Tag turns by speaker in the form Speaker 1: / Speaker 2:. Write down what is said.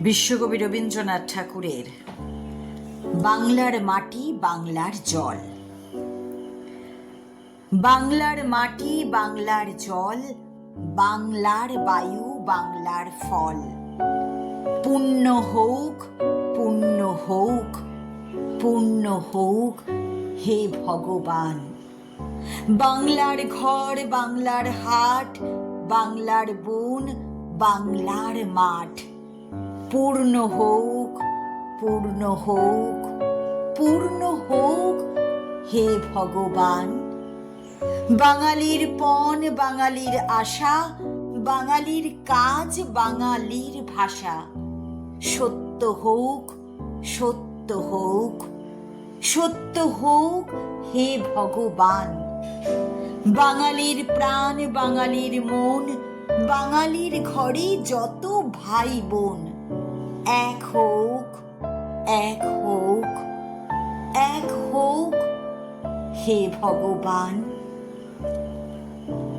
Speaker 1: বিশ্বকবি রবীন্দ্রনাথ ঠাকুরের বাংলার মাটি, বাংলার জল। বাংলার মাটি, বাংলার জল, বাংলার বায়ু, বাংলার ফল। পুণ্য হোক পুণ্য হোক পুণ্য হোক, হে ভগবান। বাংলার ঘর, বাংলার হাট, বাংলার বন, বাংলার মাঠ। পূর্ণ হোক পূর্ণ হোক পূর্ণ হোক, হে ভগবান। বাঙালির পণ, বাঙালির আশা, বাঙালির কাজ, বাঙালির ভাষা। সত্য হোক সত্য হোক সত্য হোক, হে ভগবান। বাঙালির প্রাণ, বাঙালির মন, বাঙালির ঘরে যত ভাই বোন এক হোক এক হোক এক হোক হে ভগবান।